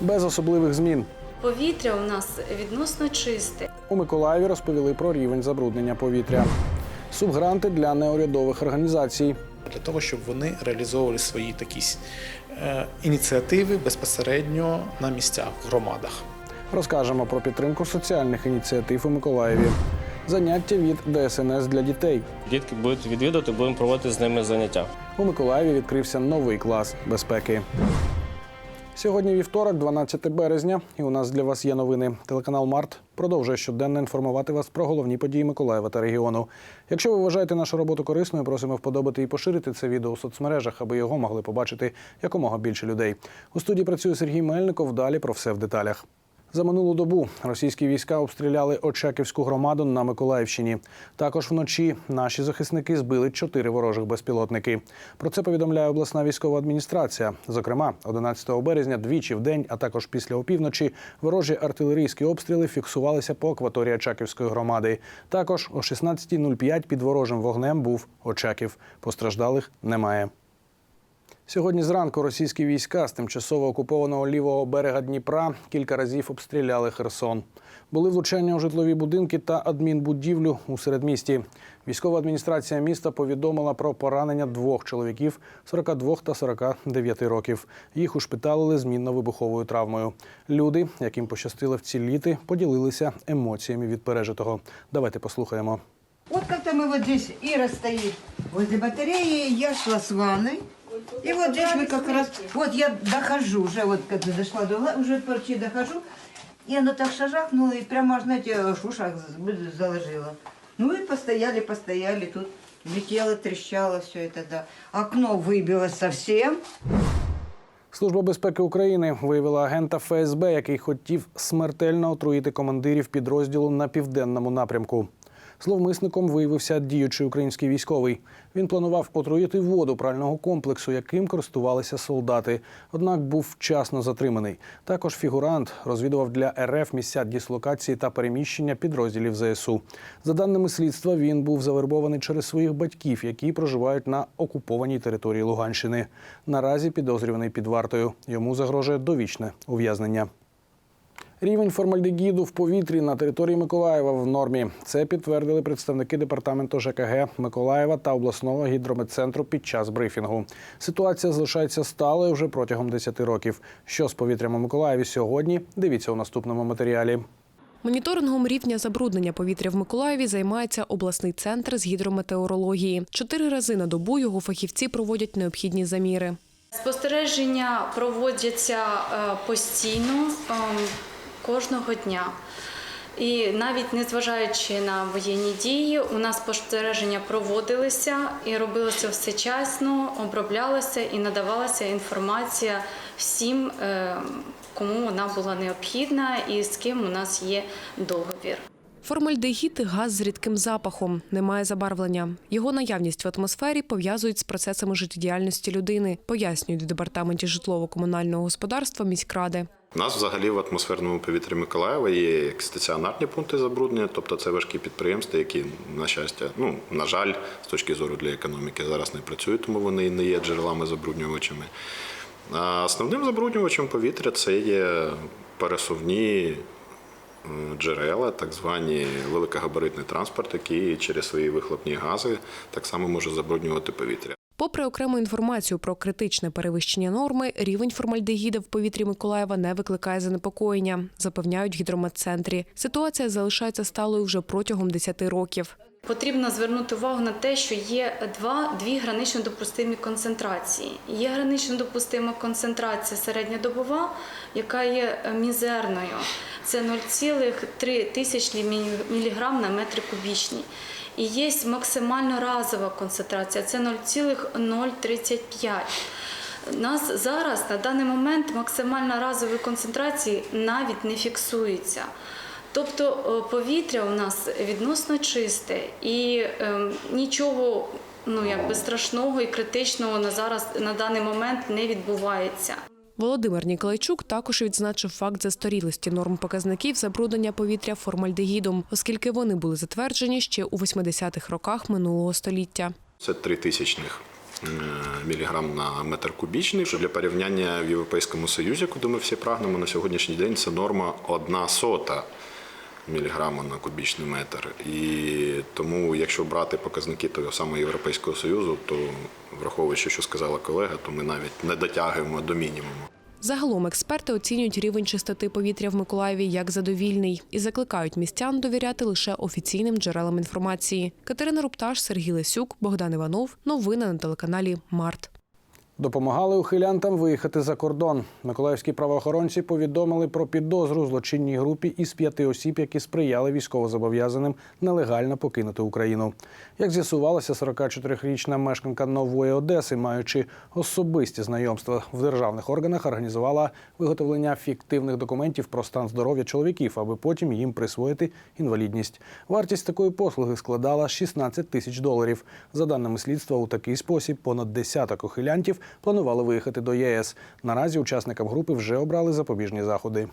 без особливих змін. Повітря у нас відносно чисте. У Миколаєві розповіли про рівень забруднення повітря. Субгранти для неурядових організацій. для того, щоб вони реалізовували свої такі е, ініціативи безпосередньо на місцях, в громадах. Розкажемо про підтримку соціальних ініціатив у Миколаєві. Заняття від ДСНС для дітей. Дітки будуть відвідувати, будемо проводити з ними заняття. У Миколаєві відкрився новий клас безпеки. Сьогодні вівторок, 12 березня, і у нас для вас є новини. Телеканал Март продовжує щоденно інформувати вас про головні події Миколаєва та регіону. Якщо ви вважаєте нашу роботу корисною, просимо вподобати і поширити це відео у соцмережах, аби його могли побачити якомога більше людей. У студії працює Сергій Мельников. Далі про все в деталях. За минулу добу російські війська обстріляли Очаківську громаду на Миколаївщині. Також вночі наші захисники збили чотири ворожих безпілотники. Про це повідомляє обласна військова адміністрація. Зокрема, 11 березня двічі в день, а також після опівночі, ворожі артилерійські обстріли фіксувалися по акваторії Очаківської громади. Також о 16.05 під ворожим вогнем був Очаків. Постраждалих немає. Сьогодні зранку російські війська з тимчасово окупованого лівого берега Дніпра кілька разів обстріляли Херсон. Були влучання у житлові будинки та адмінбудівлю у середмісті. Військова адміністрація міста повідомила про поранення двох чоловіків 42 та 49 років. Їх ушпиталили з мінно-вибуховою травмою. Люди, яким пощастило вціліти, поділилися емоціями від пережитого. Давайте послухаємо. Вот как-то мы вот здесь, Ира стоит возле батареи, я шла с ванной. И вот здесь мы как раз, вот я дохожу уже, вот когда дошла до угла, уже почти дохожу. И оно так шажахнуло, и прямо, аж, знаете, аж в ушах з- заложило. Ну и постояли, постояли, тут летело, трещало все это, да. Окно выбило совсем. Служба безпеки України виявила агента ФСБ, який хотів смертельно отруїти командирів підрозділу на південному напрямку. Зловмисником виявився діючий український військовий. Він планував отруїти воду прального комплексу, яким користувалися солдати. Однак був вчасно затриманий. Також фігурант розвідував для РФ місця дислокації та переміщення підрозділів ЗСУ. За даними слідства, він був завербований через своїх батьків, які проживають на окупованій території Луганщини. Наразі підозрюваний під вартою. Йому загрожує довічне ув'язнення. Рівень формальдегіду в повітрі на території Миколаєва в нормі. Це підтвердили представники департаменту ЖКГ Миколаєва та обласного гідрометцентру під час брифінгу. Ситуація залишається сталою вже протягом 10 років. Що з повітрям у Миколаєві сьогодні? Дивіться у наступному матеріалі. Моніторингом рівня забруднення повітря в Миколаєві займається обласний центр з гідрометеорології. Чотири рази на добу його фахівці проводять необхідні заміри. Спостереження проводяться е, постійно е, кожного дня. І навіть незважаючи на воєнні дії, у нас спостереження проводилися і робилося все чесно, оброблялося і надавалася інформація всім, е, кому вона була необхідна і з ким у нас є договір. Формальдегід – газ з рідким запахом, немає забарвлення. Його наявність в атмосфері пов'язують з процесами життєдіяльності людини, пояснюють в департаменті житлово-комунального господарства міськради. У нас взагалі в атмосферному повітрі Миколаєва є як стаціонарні пункти забруднення, тобто це важкі підприємства, які, на щастя, ну на жаль, з точки зору для економіки зараз не працюють, тому вони не є джерелами забруднювачами. А основним забруднювачем повітря це є пересувні е, джерела, так звані великогабаритний транспорт, який через свої вихлопні гази так само може забруднювати повітря. Попри окрему інформацію про критичне перевищення норми, рівень формальдегіда в повітрі Миколаєва не викликає занепокоєння, запевняють в гідрометцентрі. Ситуація залишається сталою вже протягом 10 років. Потрібно звернути увагу на те, що є два, дві гранично допустимі концентрації. Є гранично допустима концентрація середньодобова, яка є е, мізерною. Це 0,3 тисячні міліграм на метр кубічний. І є максимально разова концентрація, це 0,035. У нас зараз на даний момент максимальна разової концентрації навіть не фіксується. Тобто е, повітря у нас відносно чисте і ем, нічого ну, якби страшного і критичного на зараз на даний момент не відбувається. Володимир Ніколайчук також відзначив факт застарілості норм показників забруднення повітря формальдегідом, оскільки вони були затверджені ще у 80-х роках минулого століття. Це три тисячних е, міліграм на метр кубічний. Що для порівняння в Європейському Союзі, куди ми всі прагнемо на сьогоднішній день, це норма одна сота міліграма на кубічний метр. І тому, якщо брати показники того самого Європейського Союзу, то враховуючи, що сказала колега, то ми навіть не дотягуємо до мінімуму. Загалом експерти оцінюють рівень чистоти повітря в Миколаєві як задовільний і закликають містян довіряти лише офіційним джерелам інформації. Катерина Рупташ, Сергій Лесюк, Богдан Іванов. Новини на телеканалі Март. Допомагали ухилянтам виїхати за кордон. Миколаївські правоохоронці повідомили про підозру злочинній групі із п'яти осіб, які сприяли військовозобов'язаним нелегально покинути Україну. Як з'ясувалося, 44-річна мешканка Нової Одеси, маючи особисті знайомства в державних органах, організувала виготовлення фіктивних документів про стан здоров'я чоловіків, аби потім їм присвоїти інвалідність. Вартість такої послуги складала 16 тисяч доларів. За даними слідства, у такий спосіб понад десяток ухилянтів планували виїхати до ЄС. Наразі учасникам групи вже обрали запобіжні заходи.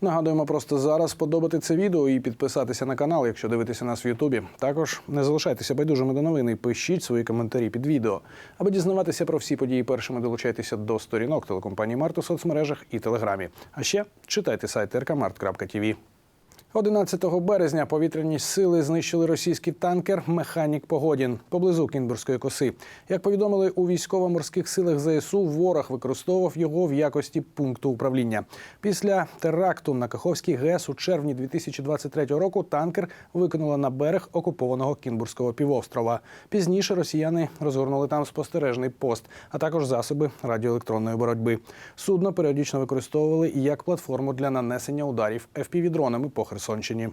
Нагадуємо просто зараз подобати це відео і підписатися на канал, якщо дивитеся нас в Ютубі. Також не залишайтеся байдужими до новини і пишіть свої коментарі під відео. Аби дізнаватися про всі події першими, долучайтеся до сторінок телекомпанії Март у соцмережах і Телеграмі. А ще читайте сайт rkmart.tv. 11 березня повітряні сили знищили російський танкер Механік Погодін поблизу Кінбурзької коси. Як повідомили у військово-морських силах ЗСУ, ворог використовував його в якості пункту управління. Після теракту на Каховський ГЕС у червні 2023 року танкер викинуло на берег окупованого Кінбурзького півострова. Пізніше росіяни розгорнули там спостережний пост, а також засоби радіоелектронної боротьби. Судно періодично використовували як платформу для нанесення ударів FPV-дронами по Херсонщині.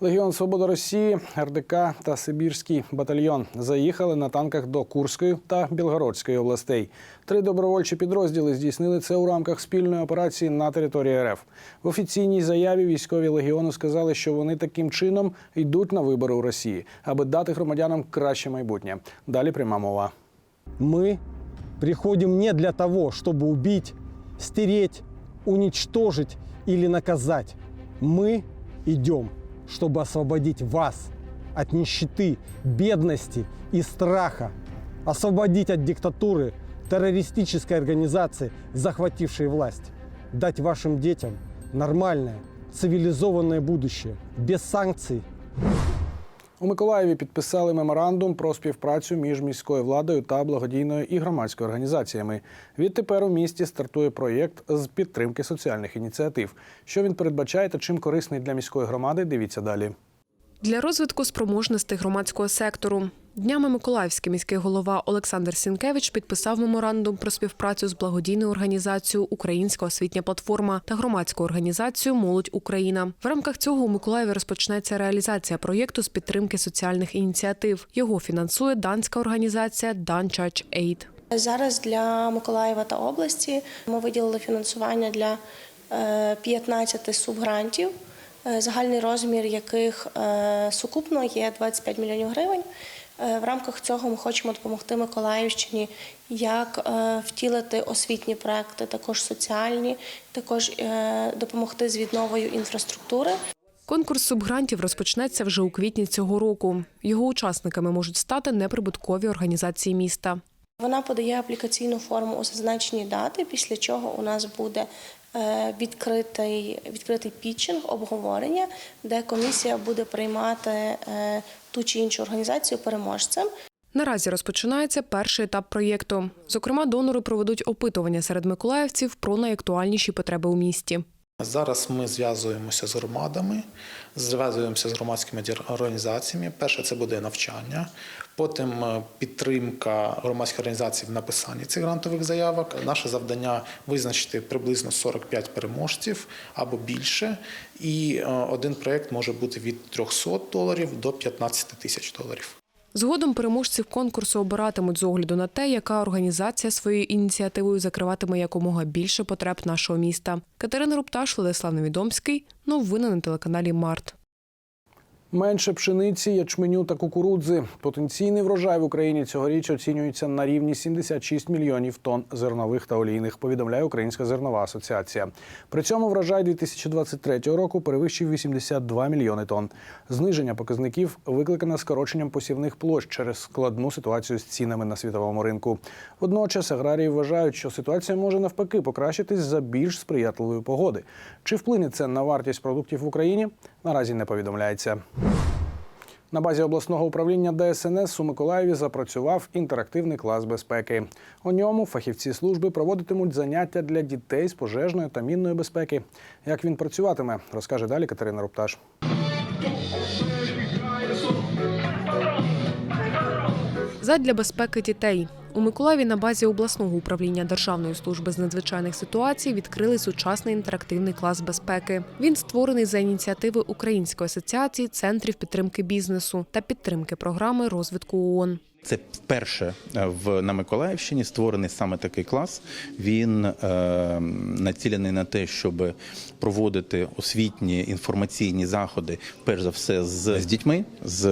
Легіон Свобода Росії, РДК та Сибірський батальйон заїхали на танках до Курської та Білгородської областей. Три добровольчі підрозділи здійснили це у рамках спільної операції на території РФ. В офіційній заяві військові легіону сказали, що вони таким чином йдуть на вибори у Росії, аби дати громадянам краще майбутнє. Далі пряма мова. мы приходим не для того, чтобы убить, стереть, уничтожить или наказать. Мы идем, чтобы освободить вас от нищеты, бедности и страха, освободить от диктатуры террористической организации, захватившей власть, дать вашим детям нормальное, цивилизованное будущее, без санкций, У Миколаєві підписали меморандум про співпрацю між міською владою та благодійною і громадською організаціями. Відтепер у місті стартує проєкт з підтримки соціальних ініціатив. Що він передбачає та чим корисний для міської громади? Дивіться далі. Для розвитку спроможностей громадського сектору днями Миколаївський міський голова Олександр Сінкевич підписав меморандум про співпрацю з благодійною організацією Українська освітня платформа та громадською організацією Молодь Україна. В рамках цього у Миколаєві розпочнеться реалізація проєкту з підтримки соціальних ініціатив. Його фінансує данська організація Dan Church Aid. Зараз для Миколаєва та області ми виділили фінансування для е, 15 субгрантів, е, загальний розмір яких е, сукупно є 25 мільйонів гривень. Е, В рамках цього ми хочемо допомогти Миколаївщині як е, втілити освітні проекти, також соціальні, також е, допомогти з відновою інфраструктури. Конкурс субгрантів розпочнеться вже у квітні цього року. Його учасниками можуть стати неприбуткові організації міста. Вона подає аплікаційну форму у зазначені дати, після чого у нас буде е, відкритий, відкритий пітчинг, обговорення, де комісія буде приймати е, ту чи іншу організацію переможцем. Наразі розпочинається перший етап проєкту. Зокрема, донори проведуть опитування серед миколаївців про найактуальніші потреби у місті. Зараз ми зв'язуємося з громадами, зв'язуємося з громадськими організаціями. Перше це буде навчання, потім е, підтримка громадських організацій в написанні цих грантових заявок. Наше завдання визначити приблизно 45 переможців або більше. І е, один проєкт може бути від 300 доларів до 15 тисяч доларів. Згодом переможців конкурсу обиратимуть з огляду на те, яка організація своєю ініціативою закриватиме якомога більше потреб нашого міста. Катерина Рупташ, Владислав Невідомський. Новини на телеканалі Март. Менше пшениці, ячменю та кукурудзи. Потенційний врожай в Україні цьогоріч оцінюється на рівні 76 мільйонів тонн зернових та олійних, повідомляє Українська зернова асоціація. При цьому врожай 2023 року перевищив 82 мільйони тонн. Зниження показників викликане скороченням посівних площ через складну ситуацію з цінами на світовому ринку. Водночас аграрії вважають, що ситуація може навпаки покращитись за більш сприятливої погоди. Чи вплине це на вартість продуктів в Україні? Наразі не повідомляється. На базі обласного управління ДСНС у Миколаєві запрацював інтерактивний клас безпеки. У ньому фахівці служби проводитимуть заняття для дітей з пожежної та мінної безпеки. Як він працюватиме, розкаже далі Катерина Рупташ. Задля безпеки дітей у Миколаєві на базі обласного управління Державної служби з надзвичайних ситуацій відкрили сучасний інтерактивний клас безпеки. Він створений за ініціативи Української асоціації центрів підтримки бізнесу та підтримки програми розвитку ООН. Це вперше е, в на Миколаївщині створений саме такий клас. Він е, націлений на те, щоб проводити освітні інформаційні заходи, перш за все, з, з дітьми, з,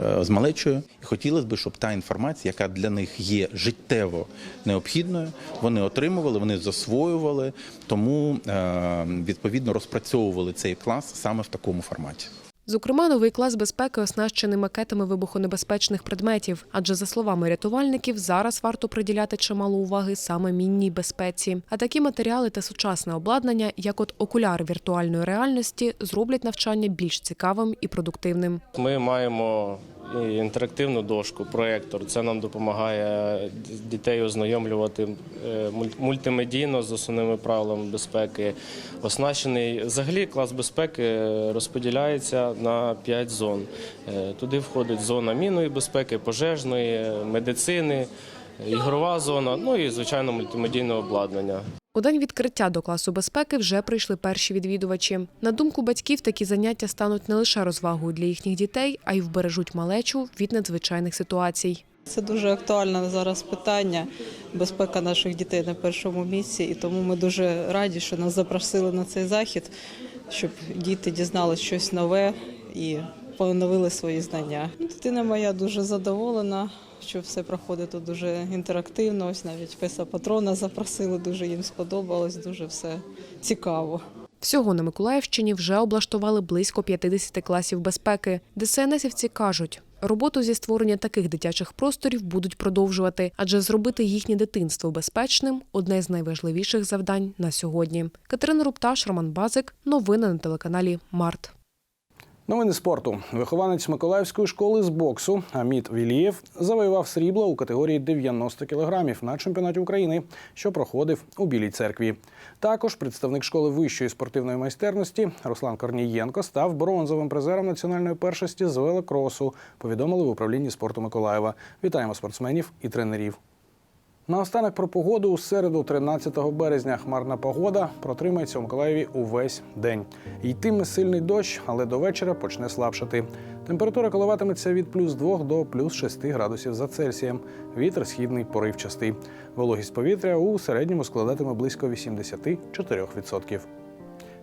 е, з малечою. І хотілося б, щоб та інформація, яка для них є життєво необхідною, вони отримували, вони засвоювали, тому е, відповідно розпрацьовували цей клас саме в такому форматі. Зокрема, новий клас безпеки оснащений макетами вибухонебезпечних предметів. Адже, за словами рятувальників, зараз варто приділяти чимало уваги саме мінній безпеці. А такі матеріали та сучасне обладнання, як от окуляри віртуальної реальності, зроблять навчання більш цікавим і продуктивним. Ми маємо інтерактивну дошку, проєктор. Це нам допомагає дітей ознайомлювати е, мультимедійно з основними правилами безпеки. Оснащений взагалі клас безпеки розподіляється на 5 зон. Е, Туди входить зона мінної безпеки, пожежної, медицини, ігрова зона, ну і звичайно мультимедійне обладнання. У день відкриття до класу безпеки вже прийшли перші відвідувачі. На думку батьків, такі заняття стануть не лише розвагою для їхніх дітей, а й вбережуть малечу від надзвичайних ситуацій. Це дуже актуальне зараз питання. Безпека наших дітей на першому місці, і тому ми дуже раді, що нас запросили на цей захід, щоб діти дізналися щось нове і поновили свої знання. Дитина моя дуже задоволена, що все проходить тут дуже інтерактивно. Ось навіть песа патрона запросили, дуже їм сподобалось, дуже все цікаво. Всього на Миколаївщині вже облаштували близько 50 класів безпеки. ДСНСівці кажуть, роботу зі створення таких дитячих просторів будуть продовжувати, адже зробити їхнє дитинство безпечним одне з найважливіших завдань на сьогодні. Катерина Рупташ, Роман Базик. Новини на телеканалі Март. Новини спорту. Вихованець Миколаївської школи з боксу Аміт Вілієв завоював срібло у категорії 90 кілограмів на чемпіонаті України, що проходив у Білій церкві. Також представник школи вищої спортивної майстерності Руслан Корнієнко став бронзовим призером національної першості з велокросу. Повідомили в управлінні спорту Миколаєва. Вітаємо спортсменів і тренерів. Наостанок про погоду у середу, 13 березня, хмарна погода протримається у Миколаєві увесь день. Йтиме сильний дощ, але до вечора почне слабшати. Температура коливатиметься від плюс 2 до плюс 6 градусів за Цельсієм. Вітер східний поривчастий. Вологість повітря у середньому складатиме близько 84%.